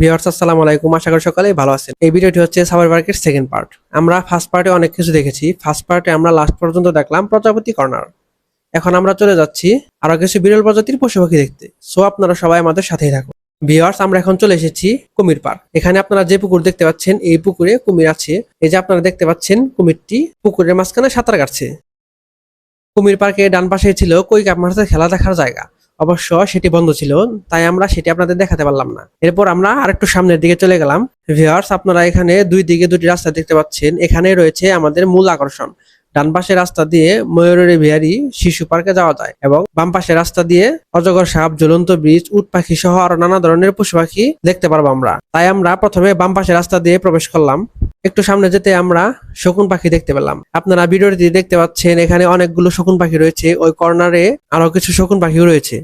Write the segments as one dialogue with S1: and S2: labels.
S1: Viewers আসসালামু আলাইকুম। আশা করি সকালে ভালো আছেন। এই ভিডিওটি হচ্ছে সাবার পার্কের সেকেন্ড পার্ট আমরা ফার্স্ট পার্টে অনেক কিছু দেখেছি। ফার্স্ট পার্টে আমরা লাস্ট পর্যন্ত দেখলাম প্রজাপতি কর্নার এখন আমরা চলে যাচ্ছি আরও কিছু বিরল প্রজাতির পশু পাখি দেখতে। সো আপনারা সবাই আমাদের সাথেই থাকুন। ভিউয়ার্স আমরা এখন চলে এসেছি কুমির পার্ক এখানে আপনারা যে পুকুর দেখতে পাচ্ছেন, এই পুকুরে কুমির আছে। এই যে আপনারা দেখতে পাচ্ছেন কুমিরটি, পুকুরের মাঝখানে সাঁতার কাটছে। কুমির পার্কে ডান পাশে ছিল কই কাপ মাছের খেলা দেখার জায়গা। অবশ্য সেটি বন্ধ ছিল, তাই আমরা সেটি আপনাদের দেখাতে পারলাম না। এরপর আমরা আরেকটু সামনের দিকে চলে গেলাম। ভিউয়ার্স, আপনারা এখানে দুই দিকে দুটি রাস্তা দেখতে পাচ্ছেন। এখানে রয়েছে আমাদের মূল আকর্ষণ। ডান পাশের রাস্তা দিয়ে ময়ূরের বিহারি শিশু পার্কে যাওয়া যায় এবং বাম পাশের রাস্তা দিয়ে অজগর সাপ, জ্বলন্ত ব্রিজ উট পাখি সহ আরও নানা ধরনের পশু পাখি দেখতে পারব আমরা। তাই আমরা প্রথমে বাম পাশের রাস্তা দিয়ে প্রবেশ করলাম। একটু সামনে যেতে আমরা শকুন পাখি দেখতে পেলাম। আপনারা ভিডিওটি দেখতে পাচ্ছেন, এখানে অনেকগুলো শকুন পাখি রয়েছে। ওই কর্নারে আরও কিছু শকুন পাখিও রয়েছে।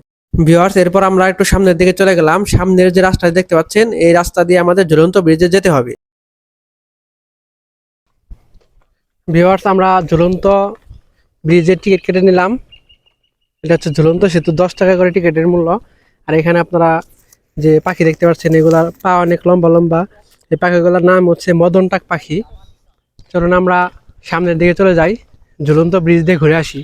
S1: ভিউয়ার্স এরপর আমরা একটু সামনের দিকে চলে গেলাম। সামনের যে রাস্তা দেখতে পাচ্ছেন, এই রাস্তা দিয়ে আমাদের ঝুলন্ত ব্রিজে যেতে হবে। ভিওয়ার্স আমরা ঝুলন্ত ব্রিজের টিকিট কেটে নিলাম। এটা হচ্ছে ঝুলন্ত সেতু, দশ টাকা করে টিকিটের মূল্য। আর এখানে আপনারা যে পাখি দেখতে পাচ্ছেন, এগুলার পা অনেক লম্বা লম্বা। এই পাখিগুলোর নাম হচ্ছে মদন টাক পাখি। চলুন আমরা সামনের দিকে চলে যাই ঝুলন্ত ব্রিজ দিয়ে ঘুরে আসি।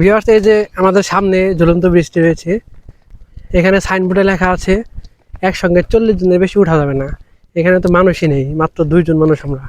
S1: ভিউয়ার্স এই যে আমাদের সামনে ঝুলন্ত বৃষ্টি রয়েছে এখানে সাইনবোর্ডে লেখা আছে, একসঙ্গে চল্লিশ জনের বেশি উঠা যাবে না। এখানে তো মানুষই নেই, মাত্র দুইজন মানুষ আমরা।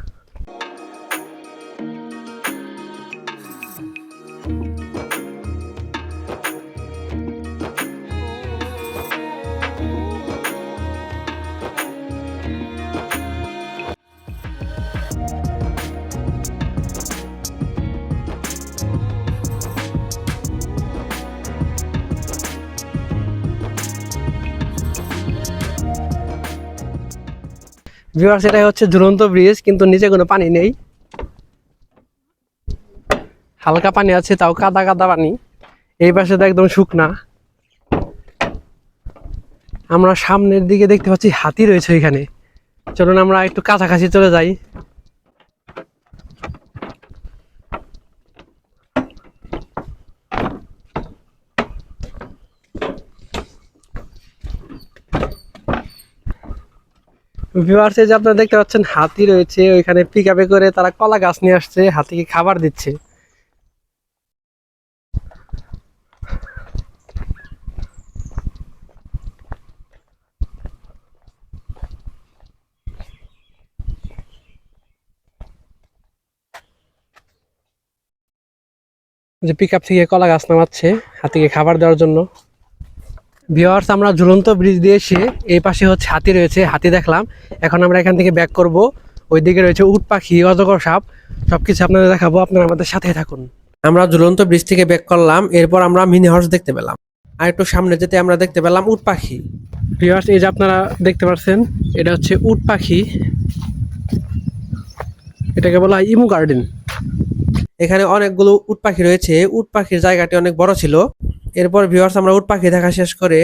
S1: ভিউয়ার্স এটাই হচ্ছে ঝুলন্ত ব্রিজ কিন্তু নিচে কোনো পানি নেই। হালকা পানি আছে, তাও কাদা কাদা পানি। এই পাশে তো একদম শুকনা। আমরা সামনের দিকে দেখতে পাচ্ছি হাতি রয়েছে এখানে। চলুন আমরা একটু কাছাকাছি চলে যাই। ভিউয়ার্সে যে আপনারা দেখতে পাচ্ছেন, হাতি রয়েছে। ওইখানে পিক করে তারা কলা গাছ নিয়ে আসছে, হাতিকে খাবার দিচ্ছে। যে পিক আপ থেকে কলা গাছ নামাচ্ছে, হাতিকে খাবার দেওয়ার জন্য। ভিওয়ার্স আমরা ঝুলন্ত ব্রিজ দিয়ে এসে এই পাশে হচ্ছে হাতি রয়েছে, হাতি দেখলাম। এখন আমরা এখান থেকে ব্যাক করব। ওইদিকে রয়েছে উট পাখি, অজগর সাপ, সবকিছু আপনাদের দেখাবো। আপনারা আমাদের সাথে থাকুন। আমরা ঝুলন্ত ব্রিজ থেকে ব্যাক করলাম। এরপর আমরা মিনি হর্স দেখতে পেলাম। আর একটু সামনে যেতে আমরা দেখতে পেলাম উট পাখি। ভিওয়ার্স এই যে আপনারা দেখতে পাচ্ছেন, এটা হচ্ছে উট পাখি। এটাকে বলা হয় ইমু গার্ডেন। এখানে অনেকগুলো উট পাখি রয়েছে। উট পাখির জায়গাটি অনেক বড় ছিল। এরপর ভিউয়ার্স আমরা উট পাখি দেখা শেষ করে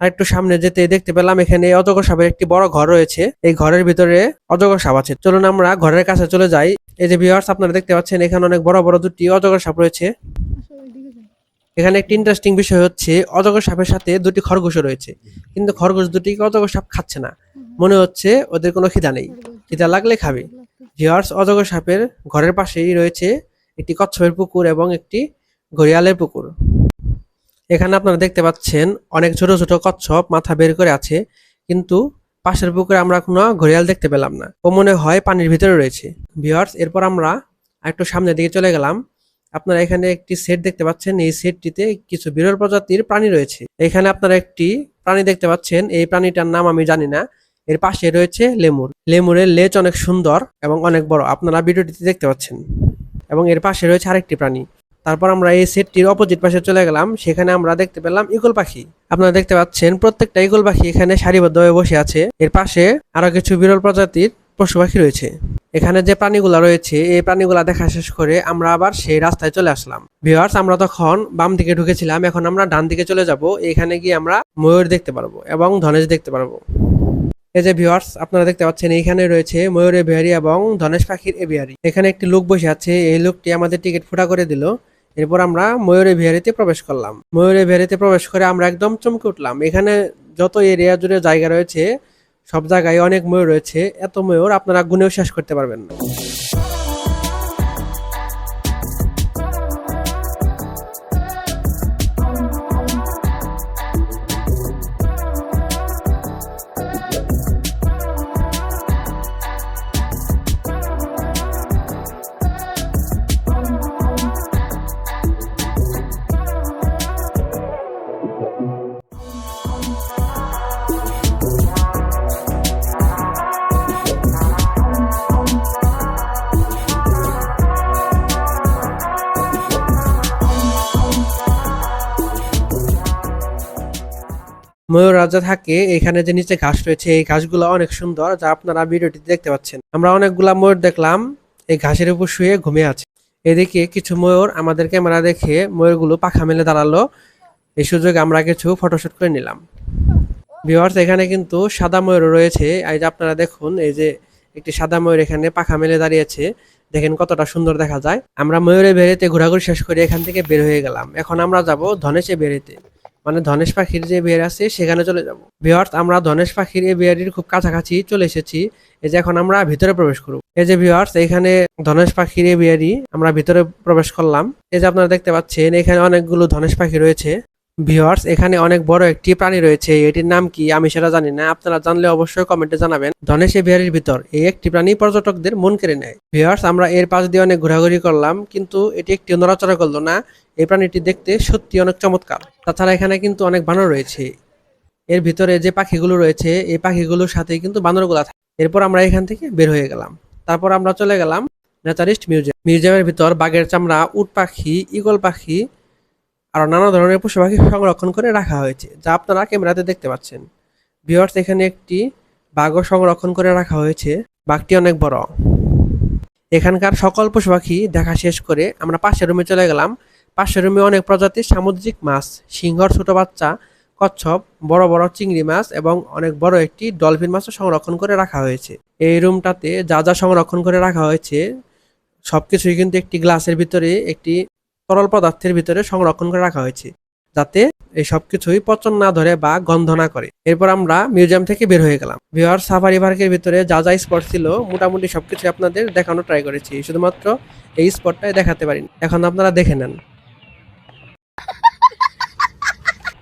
S1: আর একটু সামনে যেতে দেখতে পেলাম, এখানে অজগর সাপের একটি বড় ঘর রয়েছে। এই ঘরের ভিতরে অজগর সাপ আছে। চলুন আমরা ঘরের কাছে চলে যাই। এই যে ভিউয়ার্স আপনারা দেখতে পাচ্ছেন, এখানে অনেক বড় বড় দুটি অজগর সাপ রয়েছে। এখানে একটি ইন্টারেস্টিং বিষয় হচ্ছে, অজগর সাপের সাথে দুটি খরগোশও রয়েছে। কিন্তু খরগোশ দুটি অজগর সাপ খাচ্ছে না। মনে হচ্ছে ওদের কোনো খিদা নেই। খিদা লাগলে খাবে। ভিউয়ার্স, অজগর সাপের ঘরের পাশেই রয়েছে একটি কচ্ছপের পুকুর এবং একটি ঘড়িয়ালের পুকুর। এখানে আপনারা দেখতে পাচ্ছেন অনেক ছোট ছোট কচ্ছপ, মাথা বের করে আছে, কিন্তু পাশের পুকুরে আমরা কোনো ঘড়িয়াল দেখতে পেলাম না। ও মনে হয় পানির ভিতরে রয়েছে। ভিওয়ার্স এরপর আমরা একটু সামনের দিকে চলে গেলাম। আপনারা এখানে একটি সেট দেখতে পাচ্ছেন। এই সেটটিতে কিছু বিরল প্রজাতির প্রাণী রয়েছে। এখানে আপনারা একটি প্রাণী দেখতে পাচ্ছেন। এই প্রাণীটার নাম আমি জানি না। এর পাশে রয়েছে লেমুর। লেমুরের লেজ অনেক সুন্দর এবং অনেক বড়। আপনারা ভিডিওটিতে দেখতে পাচ্ছেন। এবং এর পাশে রয়েছে আরেকটি প্রাণী। তারপর আমরা এই সেটটির অপোজিট পাশে চলে গেলাম। সেখানে আমরা দেখতে পেলাম ইগল পাখি। আপনারা দেখতে পাচ্ছেন প্রত্যেকটা ইগল পাখি এখানে সারিবদ্ধভাবে বসে আছে। এর পাশে আরও কিছু বিরল প্রজাতির পশু পাখি রয়েছে। এখানে যে প্রাণীগুলা রয়েছে, এই প্রাণীগুলা দেখা শেষ করে আমরা আবার সেই রাস্তায় চলে আসলাম। ভিউয়ার্স আমরা তখন বাম দিকে ঢুকেছিলাম। এখন আমরা ডান দিকে চলে যাব। এখানে গিয়ে আমরা ময়ূর দেখতে পারব এবং ধনেশ দেখতে পারব। এই যে ভিউয়ার্স আপনারা দেখতে পাচ্ছেন, এইখানে রয়েছে ময়ূরের বিহারি এবং ধনেশ পাখির এবিহারি এখানে একটি লোক বসে আছে, এই লোকটি আমাদের টিকিট ফুটা করে দিল। এরপর আমরা ময়ূরে বিহারিতে প্রবেশ করলাম। ময়ূরে বিহারিতে প্রবেশ করে আমরা একদম চমকে উঠলাম। এখানে যত এরিয়া জুড়ে জায়গা রয়েছে, সব জায়গায় অনেক ময়ূর রয়েছে। এত ময়ূর আপনারা গুনেও শেষ করতে পারবেন না। ময়ূর রাজা থাকে, এখানে যে নিচে ঘাস রয়েছে, এই ঘাসগুলো অনেক সুন্দর, যা আপনারা ভিডিওটিতে দেখতে পাচ্ছেন। আমরা অনেকগুলা ময়ূর দেখলাম, এই ঘাসের উপর শুয়ে ঘুমিয়ে আছে। এদিকে কিছু ময়ূর আমাদের ক্যামেরা দেখে ময়ূরগুলো পাখা মেলে দাঁড়াল। এই সুযোগে আমরা কিছু ফটোশুট করে নিলাম। ভিউয়ার্স এখানে কিন্তু সাদা ময়ূর রয়েছে। এই যে আপনারা দেখুন, এই যে একটি সাদা ময়ূর এখানে পাখা মেলে দাঁড়িয়েছে। দেখেন কতটা সুন্দর দেখা যায়। আমরা ময়ূরে বেরেতে ঘোরাঘুরি শেষ করে এখান থেকে বের হয়ে গেলাম। এখন আমরা যাব ধনেশে বেরেতে মানে ধনেশ পাখির যে বিয়ার আছে, সেখানে চলে যাব। ভিওয়ার্স আমরা ধনেশ পাখির এই বিয়ারির খুব কাছাকাছি চলে এসেছি। এই যে এখন আমরা ভিতরে প্রবেশ করব। এই যে ভিওয়ার্স এখানে ধনেশ পাখির এই বিয়ারি আমরা ভিতরে প্রবেশ করলাম। এই যে আপনারা দেখতে পাচ্ছেন, এখানে অনেকগুলো ধনেশ পাখি রয়েছে। ভিওয়ার্স এখানে অনেক বড় একটি প্রাণী রয়েছে। এটির নাম কি? আমি সেটা জানি না। আপনারা জানলে অবশ্যই কমেন্টে জানাবেন। ধনেশ বিহারের ভিতর এই একটি প্রাণী পর্যটকদের মন কেড়ে নেয়। ভিওয়ার্স আমরা এর পাশ দিয়ে অনেক ঘোরাঘুরি করলাম, কিন্তু এটি একটি নড়াচড়া করল না। এই প্রাণীটি দেখতে সত্যি অনেক চমৎকার। তাছাড়া এখানে কিন্তু অনেক বানর রয়েছে। এর ভিতরে যে পাখিগুলো রয়েছে, এই পাখিগুলোর সাথে কিন্তু বানরগুলা থাকে। এরপর আমরা এখান থেকে বের হয়ে গেলাম। তারপর আমরা চলে গেলাম নেচারিস্ট মিউজিয়াম। মিউজিয়ামের ভিতর বাঘের চামড়া, উট পাখি, ইগল পাখি আরও নানা ধরনের পশু পাখি সংরক্ষণ করে রাখা হয়েছে, যা আপনারা ক্যামেরাতে দেখতে পাচ্ছেন। ভিউয়ার্স, এখানে একটি বাঘও সংরক্ষণ করে রাখা হয়েছে। বাঘটি অনেক বড়। এখানকার সকল পশু পাখি দেখা শেষ করে আমরা পাশের রুমে চলে গেলাম। পাশের রুমে অনেক প্রজাতির সামুদ্রিক মাছ সিংহর ছোট বাচ্চা, কচ্ছপ, বড় বড় চিংড়ি মাছ এবং অনেক বড় একটি ডলফিন মাছও সংরক্ষণ করে রাখা হয়েছে। এই রুমটাতে যা যা সংরক্ষণ করে রাখা হয়েছে, সবকিছুই কিন্তু একটি গ্লাসের ভিতরে একটি তরল পদার্থের ভিতরে সংরক্ষণ করে রাখা হয়েছে, যাতে এই সবকিছুই পচন না ধরে বা গন্ধ না করে। এরপর আমরা মিউজিয়াম থেকে বের হয়ে গেলাম। ভিওয়ার সাফারি পার্কের ভিতরে যা যা স্পট ছিল, মোটামুটি সবকিছু আপনাদের দেখানো ট্রাই করেছি। শুধুমাত্র এই স্পটটাই দেখাতে পারিনি। এখন আপনারা দেখে নেন।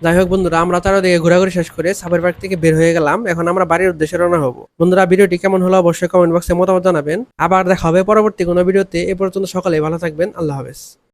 S1: যাই হোক বন্ধুরা, আমরা চারদিকে ঘোরাঘুরি শেষ করে সাফারি পার্ক থেকে বের হয়ে গেলাম। এখন আমরা বাড়ির উদ্দেশ্যে রওনা হব। বন্ধুরা, ভিডিওটি কেমন হলো অবশ্যই কমেন্ট বক্সে মতামত জানাবেন। আবার দেখা হবে পরবর্তী কোনো ভিডিওতে। এ পর্যন্ত সকালে ভালো থাকবেন। আল্লাহ হাফেজ।